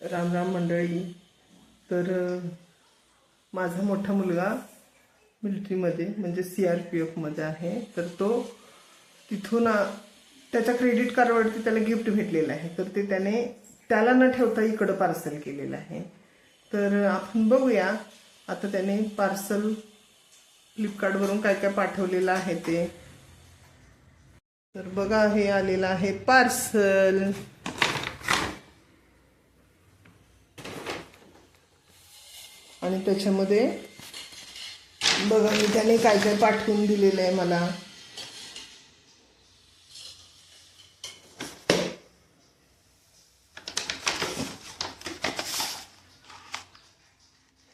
राम राम मंडळी. तर माझा मोठा मुलगा मिलिटरीमध्ये म्हणजे सी आर पी एफमध्ये आहे. तर तो तिथून त्याच्या क्रेडिट कार्डवरती त्याला गिफ्ट भेटलेलं आहे. तर ते त्याने त्याला न ठेवता इकडं पार्सल केलेलं आहे. तर आपण बघूया आता त्याने पार्सल फ्लिपकार्टवरून काय काय पाठवलेलं आहे ते. तर बघा हे आलेलं आहे पार्सल. आणि त्याच्यामध्ये बघा मी त्याने काय काय पाठवून दिलेलं आहे मला.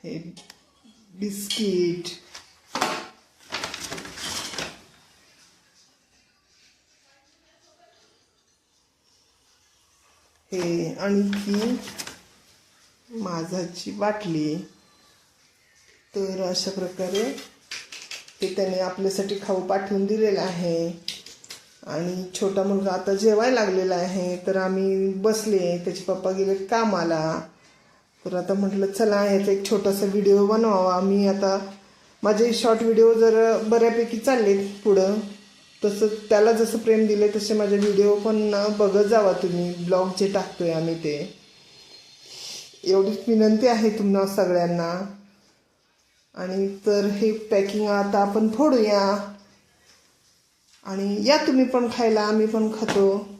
हे बिस्किट. हे आणखी माझाची बाटली. तर अशा प्रकारे ते त्याने आपल्यासाठी खाऊ पाठवून दिलेलं आहे. आणि छोटा मुलगा आता जेवायला लागलेला आहे. तर आम्ही बसले. त्याचे पप्पा गेले कामाला. तर आता म्हटलं चला याचा एक छोटासा व्हिडिओ बनवावा. मी आता माझे शॉर्ट व्हिडिओ जर बऱ्यापैकी चालले पुढं तसं त्याला जसं प्रेम दिले तसे माझे व्हिडिओ पण बघत जावा तुम्ही. ब्लॉग जे टाकतोय आम्ही ते. एवढीच विनंती आहे तुम्हाला सगळ्यांना. आणि तर हे पॅकिंग आता आपण फोडूया. आणि या तुम्ही पण खायला आम्ही पण खातो.